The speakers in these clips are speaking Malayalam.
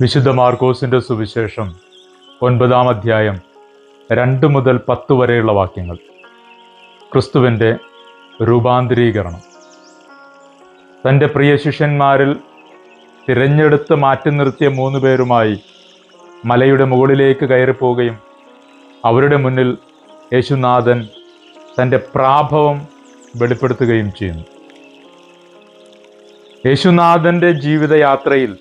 വിശുദ്ധ മാർക്കോസിന്റെ സുവിശേഷം ഒൻപതാം അധ്യായം രണ്ട് മുതൽ പത്ത് വരെയുള്ള വാക്യങ്ങൾ. ക്രിസ്തുവിന്റെ രൂപാന്തരീകരണം. തന്റെ പ്രിയ ശിഷ്യന്മാരിൽ തിരഞ്ഞെടുത്ത് മാറ്റി നിർത്തിയ മൂന്ന് പേരുമായി മലയുടെ മുകളിലേക്ക് കയറിപ്പോവുകയും അവരുടെ മുന്നിൽ യേശുനാഥൻ തന്റെ പ്രാഭവം വെളിപ്പെടുത്തുകയും ചെയ്യുന്നു. യേശുനാഥന്റെ ജീവിതയാത്രയിൽ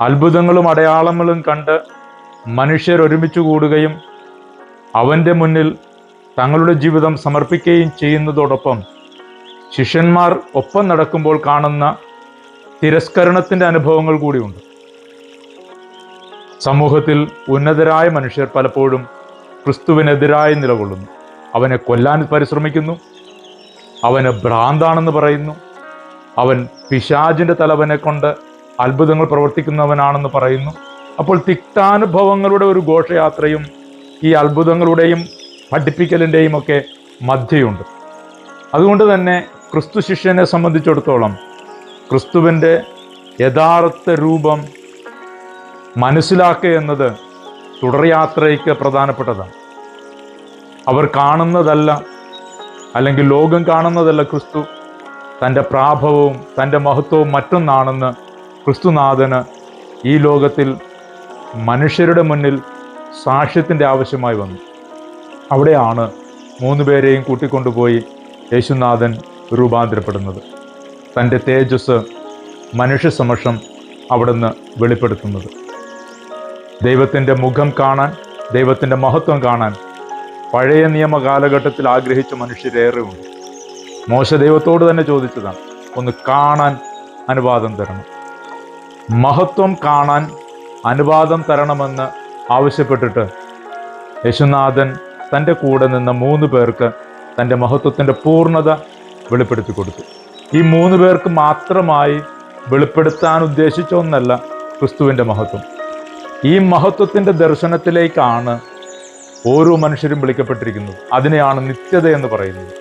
അത്ഭുതങ്ങളും അടയാളങ്ങളും കണ്ട് മനുഷ്യർ ഒരുമിച്ച് കൂടുകയും അവന്റെ മുന്നിൽ തങ്ങളുടെ ജീവിതം സമർപ്പിക്കുകയും ചെയ്യുന്നതോടൊപ്പം ശിഷ്യന്മാർ ഒപ്പം നടക്കുമ്പോൾ കാണുന്ന തിരസ്കരണത്തിന്റെ അനുഭവങ്ങൾ കൂടിയുണ്ട്. സമൂഹത്തിൽ ഉന്നതരായ മനുഷ്യർ പലപ്പോഴും ക്രിസ്തുവിനെതിരായി നിലകൊള്ളുന്നു. അവനെ കൊല്ലാൻ പരിശ്രമിക്കുന്നു. അവന് ഭ്രാന്താണെന്ന് പറയുന്നു. അവൻ പിശാജിന്റെ തലവനെ കൊണ്ട് അത്ഭുതങ്ങൾ പ്രവർത്തിക്കുന്നവനാണെന്ന് പറയുന്നു. അപ്പോൾ തിക്താനുഭവങ്ങളുടെ ഒരു ഘോഷയാത്രയും ഈ അത്ഭുതങ്ങളുടെയും പഠിപ്പിക്കലിന്റെയും ഒക്കെ മധ്യയുണ്ട്. അതുകൊണ്ട് തന്നെ ക്രിസ്തു ശിഷ്യനെ സംബന്ധിച്ചിടത്തോളം ക്രിസ്തുവിന്റെ യഥാർത്ഥ രൂപം മനസ്സിലാക്കുക എന്നത് തുടർയാത്രയ്ക്ക് പ്രധാനപ്പെട്ടതാണ്. അവർ കാണുന്നതല്ല അല്ലെങ്കിൽ ലോകം കാണുന്നതല്ല ക്രിസ്തു. തന്റെ പ്രാഭവവും തന്റെ മഹത്വവും മറ്റൊന്നാണെന്ന് ക്രിസ്തുനാഥന് ഈ ലോകത്തിൽ മനുഷ്യരുടെ മുന്നിൽ സാക്ഷ്യത്തിന്റെ ആവശ്യമായി വന്നു. അവിടെയാണ് മൂന്ന് പേരെയും കൂട്ടിക്കൊണ്ടുപോയി യേശുനാഥൻ രൂപാന്തരപ്പെടുന്നത്. തന്റെ തേജസ് മനുഷ്യ സമക്ഷം അവിടുന്ന് വെളിപ്പെടുത്തുന്നത്. ദൈവത്തിന്റെ മുഖം കാണാൻ ദൈവത്തിന്റെ മഹത്വം കാണാൻ പഴയ നിയമ കാലഘട്ടത്തിൽ ആഗ്രഹിച്ച മനുഷ്യരേറെ ഉണ്ട് മോശ ദൈവത്തോട് തന്നെ ചോദിച്ചതാണ് ഒന്ന് കാണാൻ അനുവാദം തരണം. മഹത്വം കാണാൻ അനുവാദം തരണമെന്ന് ആവശ്യപ്പെട്ടിട്ട് യശുനാഥൻ തന്റെ കൂടെ നിന്ന മൂന്ന് പേർക്ക് തന്റെ മഹത്വത്തിന്റെ പൂർണത വെളിപ്പെടുത്തി കൊടുത്തു. ഈ മൂന്ന് പേർക്ക് മാത്രമായി വെളിപ്പെടുത്താൻ ഉദ്ദേശിച്ച ഒന്നല്ല ക്രിസ്തുവിന്റെ മഹത്വം. ഈ മഹത്വത്തിന്റെ ദർശനത്തിലേക്കാണ് ഓരോ മനുഷ്യരും വിളിക്കപ്പെട്ടിരിക്കുന്നത്. അതിനെയാണ് നിത്യത എന്ന് പറയുന്നത്.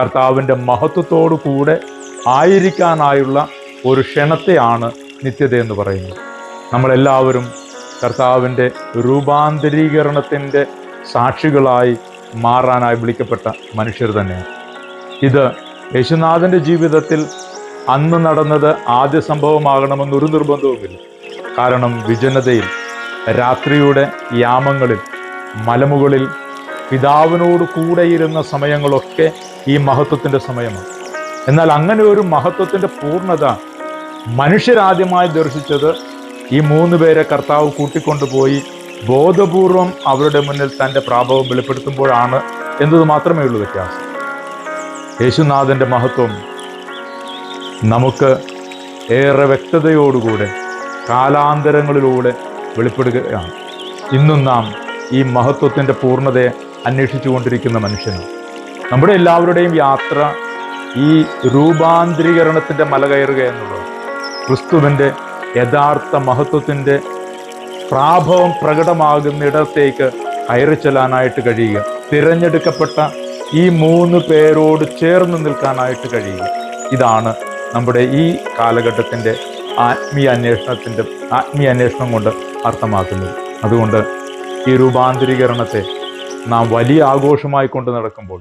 കർത്താവിന്റെ മഹത്വത്തോടു കൂടെ ആയിരിക്കാനായുള്ള ഒരു ക്ഷണത്തെയാണ് നിത്യത എന്ന് പറയുന്നു. നമ്മളെല്ലാവരും കർത്താവിന്റെ രൂപാന്തരീകരണത്തിന്റെ സാക്ഷികളായി മാറാനായി വിളിക്കപ്പെട്ട മനുഷ്യർ തന്നെയാണ്. ഇത് യേശുനാഥന്റെ ജീവിതത്തിൽ അന്ന് നടന്നത് ആദ്യ സംഭവമാകണമെന്നൊരു നിർബന്ധവുമില്ല. കാരണം വിജനതയിൽ രാത്രിയുടെ യാമങ്ങളിൽ മലമുകളിൽ പിതാവിനോട് കൂടെയിരുന്ന സമയങ്ങളൊക്കെ ഈ മഹത്വത്തിന്റെ സമയമാണ്. എന്നാൽ അങ്ങനെ ഒരു മഹത്വത്തിന്റെ പൂർണത മനുഷ്യരാദ്യമായി ദർശിച്ചത് ഈ മൂന്ന് പേരെ കർത്താവ് കൂട്ടിക്കൊണ്ടുപോയി ബോധപൂർവം അവരുടെ മുന്നിൽ തന്റെ പ്രാഭവം വെളിപ്പെടുത്തുമ്പോഴാണ് എന്നത് മാത്രമേ ഉള്ളൂ വ്യത്യാസം. യേശുനാഥന്റെ മഹത്വം നമുക്ക് ഏറെ വ്യക്തതയോടുകൂടെ കാലാന്തരങ്ങളിലൂടെ വെളിപ്പെടുകയാണ്. ഇന്നും നാം ഈ മഹത്വത്തിന്റെ പൂർണതയെ അന്വേഷിച്ചുകൊണ്ടിരിക്കുന്ന മനുഷ്യനാണ്. നമ്മുടെ എല്ലാവരുടെയും യാത്ര ഈ രൂപാന്തരീകരണത്തിന്റെ മല കയറുക എന്നുള്ളത് ക്രിസ്തുവിന്റെ യഥാർത്ഥ മഹത്വത്തിന്റെ പ്രാഭവം പ്രകടമാകുന്നിടത്തേക്ക് കയറി ചെല്ലാനായിട്ട് കഴിയുക. തിരഞ്ഞെടുക്കപ്പെട്ട ഈ മൂന്ന് പേരോട് ചേർന്ന് നിൽക്കാനായിട്ട് കഴിയുക. ഇതാണ് നമ്മുടെ ഈ കാലഘട്ടത്തിന്റെ ആത്മീയ അന്വേഷണത്തിന്റെ ആത്മീയ അന്വേഷണം കൊണ്ട് അർത്ഥമാക്കുന്നത്. അതുകൊണ്ട് ഈ രൂപാന്തരീകരണത്തെ നാം വലിയ ആഘോഷമായി കൊണ്ട് നടക്കുമ്പോൾ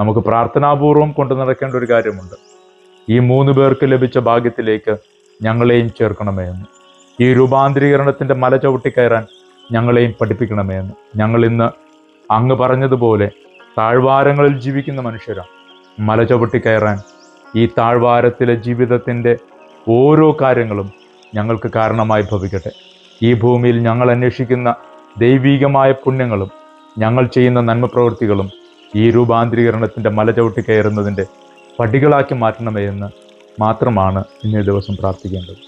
നമുക്ക് പ്രാർത്ഥനാപൂർവം കൊണ്ട് നടക്കേണ്ട ഒരു കാര്യമുണ്ട്. ഈ മൂന്ന് പേർക്ക് ലഭിച്ച ഭാഗ്യത്തിലേക്ക് ഞങ്ങളെയും ചേർക്കണമേ എന്ന്. ഈ രൂപാന്തരീകരണത്തിന്റെ മല ചവിട്ടിക്കയറാൻ ഞങ്ങളെയും പഠിപ്പിക്കണമേ എന്ന്. ഞങ്ങൾ ഇന്ന് അങ്ങ് പറഞ്ഞതുപോലെ താഴ്വാരങ്ങളിൽ ജീവിക്കുന്ന മനുഷ്യരാണ്. മല ചവിട്ടിക്കയറാൻ ഈ താഴ്വാരത്തിലെ ജീവിതത്തിന്റെ ഓരോ കാര്യങ്ങളും ഞങ്ങൾക്ക് കാരണമായി ഭവിക്കട്ടെ. ഈ ഭൂമിയിൽ ഞങ്ങൾ അന്വേഷിക്കുന്ന ദൈവീകമായ പുണ്യങ്ങളും ഞങ്ങൾ ചെയ്യുന്ന നന്മ പ്രവൃത്തികളും ഈ രൂപാന്തരീകരണത്തിന്റെ മല ചവിട്ടി കയറുന്നതിന്റെ പടികളാക്കി മാറ്റണമേ എന്ന് മാത്രമാണ് ഇന്നേ ദിവസം പ്രാർത്ഥിക്കേണ്ടത്.